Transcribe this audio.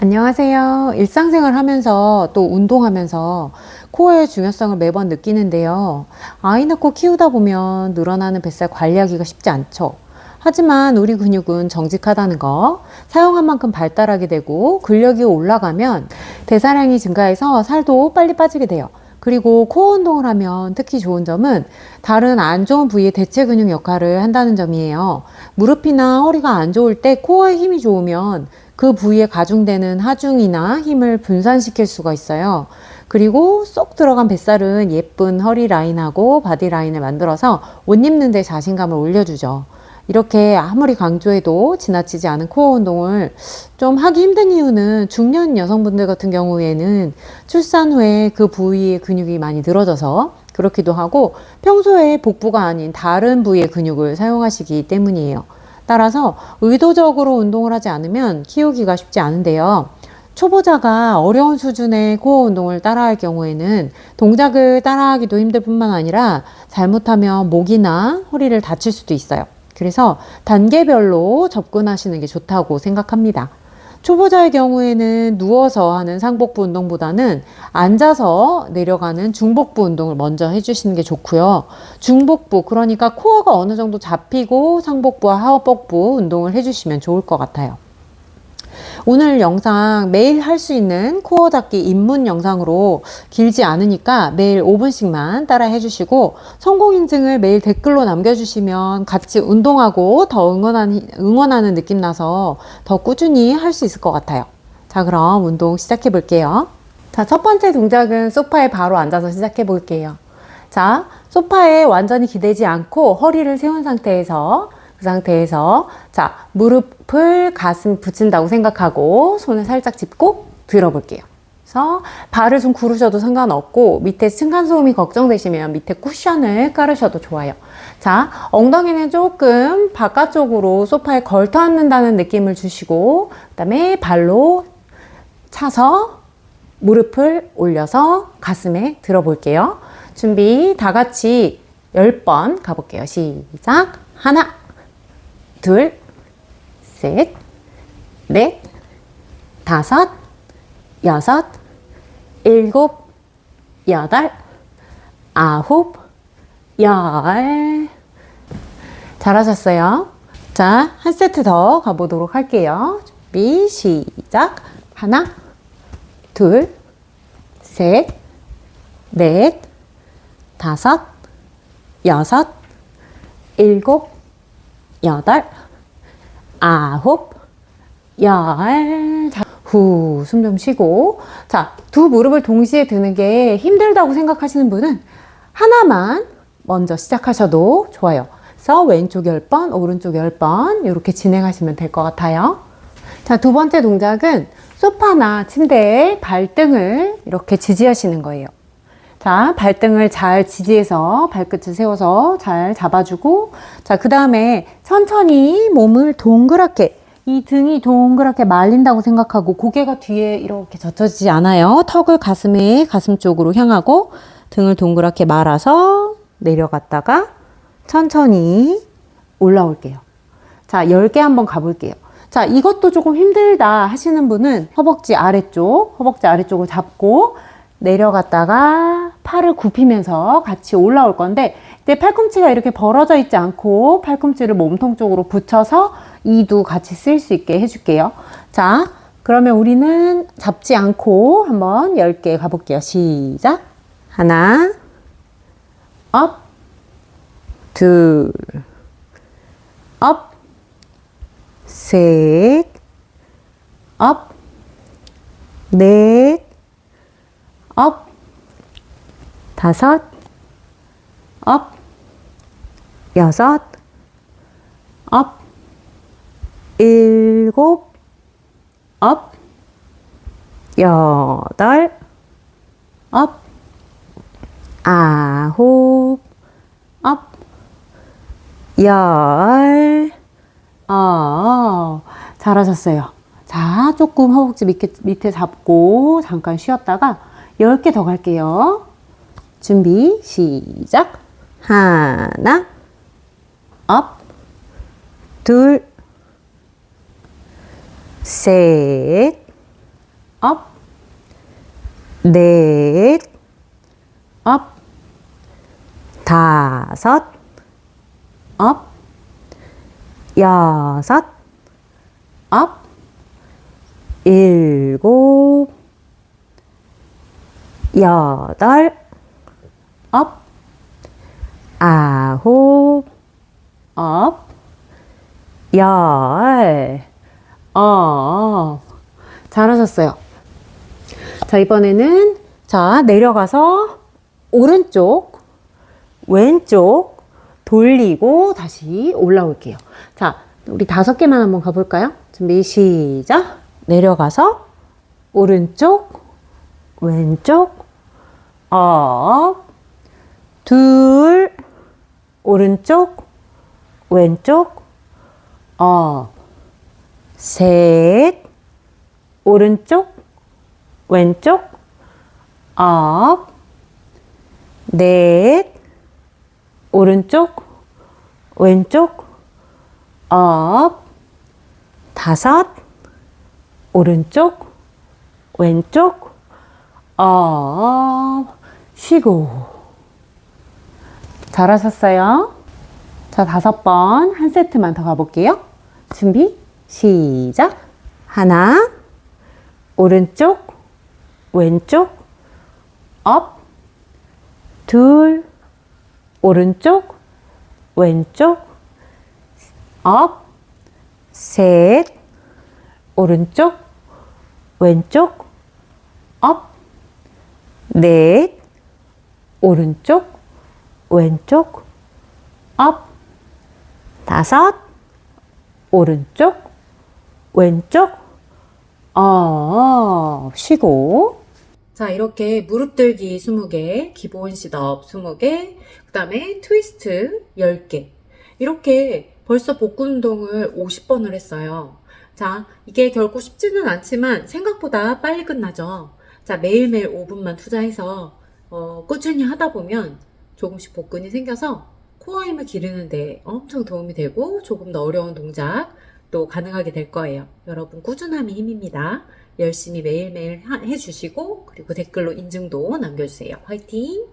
안녕하세요. 일상생활 하면서 또 운동하면서 코어의 중요성을 매번 느끼는데요. 아이 낳고 키우다 보면 늘어나는 뱃살 관리하기가 쉽지 않죠. 하지만 우리 근육은 정직하다는 거, 사용한 만큼 발달하게 되고 근력이 올라가면 대사량이 증가해서 살도 빨리 빠지게 돼요. 그리고 코어 운동을 하면 특히 좋은 점은 다른 안 좋은 부위의 대체 근육 역할을 한다는 점이에요. 무릎이나 허리가 안 좋을 때 코어에 힘이 좋으면 그 부위에 가중되는 하중이나 힘을 분산시킬 수가 있어요. 그리고 쏙 들어간 뱃살은 예쁜 허리 라인하고 바디 라인을 만들어서 옷 입는 데 자신감을 올려주죠. 이렇게 아무리 강조해도 지나치지 않은 코어 운동을 좀 하기 힘든 이유는 중년 여성분들 같은 경우에는 출산 후에 그 부위의 근육이 많이 늘어져서 그렇기도 하고 평소에 복부가 아닌 다른 부위의 근육을 사용하시기 때문이에요. 따라서 의도적으로 운동을 하지 않으면 키우기가 쉽지 않은데요. 초보자가 어려운 수준의 코어 운동을 따라할 경우에는 동작을 따라하기도 힘들 뿐만 아니라 잘못하면 목이나 허리를 다칠 수도 있어요. 그래서 단계별로 접근하시는 게 좋다고 생각합니다. 초보자의 경우에는 누워서 하는 상복부 운동보다는 앉아서 내려가는 중복부 운동을 먼저 해주시는 게 좋고요. 중복부, 그러니까 코어가 어느 정도 잡히고 상복부와 하복부 운동을 해주시면 좋을 것 같아요. 오늘 영상 매일 할 수 있는 코어 잡기 입문 영상으로 길지 않으니까 매일 5분씩만 따라 해주시고 성공 인증을 매일 댓글로 남겨주시면 같이 운동하고 더 응원하는, 응원하는 느낌 나서 더 꾸준히 할 수 있을 것 같아요. 자, 그럼 운동 시작해 볼게요. 자, 첫 번째 동작은 소파에 바로 앉아서 시작해 볼게요. 자, 소파에 완전히 기대지 않고 허리를 세운 상태에서 그 상태에서 자 무릎을 가슴 붙인다고 생각하고 손을 살짝 짚고 들어볼게요. 그래서 발을 좀 구르셔도 상관없고 밑에 층간소음이 걱정되시면 밑에 쿠션을 깔으셔도 좋아요. 자 엉덩이는 조금 바깥쪽으로 소파에 걸터 앉는다는 느낌을 주시고 그 다음에 발로 차서 무릎을 올려서 가슴에 들어볼게요. 준비 다 같이 10번 가볼게요. 시작. 하나, 둘, 셋, 넷, 다섯, 여섯, 일곱, 여덟, 아홉, 열. 잘하셨어요. 자, 한 세트 더 가보도록 할게요. 준비, 시작. 하나, 둘, 셋, 넷, 다섯, 여섯, 일곱, 여덟, 아홉, 열. 자, 후, 숨 좀 쉬고. 자, 두 무릎을 동시에 드는 게 힘들다고 생각하시는 분은 하나만 먼저 시작하셔도 좋아요. 그래서 왼쪽 10번, 오른쪽 10번, 이렇게 진행하시면 될 것 같아요. 자, 두 번째 동작은 소파나 침대에 발등을 이렇게 지지하시는 거예요. 자, 발등을 잘 지지해서 발끝을 세워서 잘 잡아주고, 자, 그 다음에 천천히 몸을 동그랗게, 이 등이 동그랗게 말린다고 생각하고 고개가 뒤에 이렇게 젖혀지지 않아요. 턱을 가슴에, 가슴 쪽으로 향하고 등을 동그랗게 말아서 내려갔다가 천천히 올라올게요. 자, 10개 한번 가볼게요. 자, 이것도 조금 힘들다 하시는 분은 허벅지 아래쪽, 허벅지 아래쪽을 잡고 내려갔다가 팔을 굽히면서 같이 올라올 건데 이때 팔꿈치가 이렇게 벌어져 있지 않고 팔꿈치를 몸통 쪽으로 붙여서 이도 같이 쓸 수 있게 해줄게요. 자, 그러면 우리는 잡지 않고 한번 10개 가볼게요. 시작. 하나, 업, 둘, 업, 셋, 업, 넷, 업, 다섯, 업, 여섯, 업, 일곱, 업, 여덟, 업, 아홉, 업, 열, 어, 잘하셨어요. 자, 조금 허벅지 밑에, 밑에 잡고 잠깐 쉬었다가 10개 더 갈게요. 준비, 시작. 하나, 업, 둘, 셋, 업, 넷, 업, 다섯, 업, 여섯, 업, 일곱, 여덟, 업, 아홉, 업, 열, 업. 잘하셨어요. 자, 이번에는, 자, 내려가서, 오른쪽, 왼쪽, 돌리고, 다시 올라올게요. 자, 우리 다섯 개만 한번 가볼까요? 준비, 시작. 내려가서, 오른쪽, 왼쪽, 업, 둘, 오른쪽, 왼쪽, 업, 셋, 오른쪽, 왼쪽, 업, 넷, 오른쪽, 왼쪽, 업, 다섯, 오른쪽, 왼쪽, 업, 쉬고. 잘하셨어요. 자, 다섯 번 한 세트만 더 가볼게요. 준비, 시작. 하나, 오른쪽, 왼쪽, 업, 둘, 오른쪽, 왼쪽, 업, 셋, 오른쪽, 왼쪽, 업, 넷, 오른쪽, 왼쪽, 업, 다섯, 오른쪽, 왼쪽, 업, 쉬고. 자, 이렇게 무릎 들기 20개, 기본 시업 20개, 그 다음에 트위스트 10개. 이렇게 벌써 복근 운동을 50번을 했어요. 자, 이게 결코 쉽지는 않지만 생각보다 빨리 끝나죠. 자, 매일매일 5분만 투자해서 어, 꾸준히 하다 보면 조금씩 복근이 생겨서 코어 힘을 기르는데 엄청 도움이 되고 조금 더 어려운 동작 또 가능하게 될 거예요. 여러분 꾸준함이 힘입니다. 열심히 매일매일 하- 해주시고 그리고 댓글로 인증도 남겨주세요. 화이팅!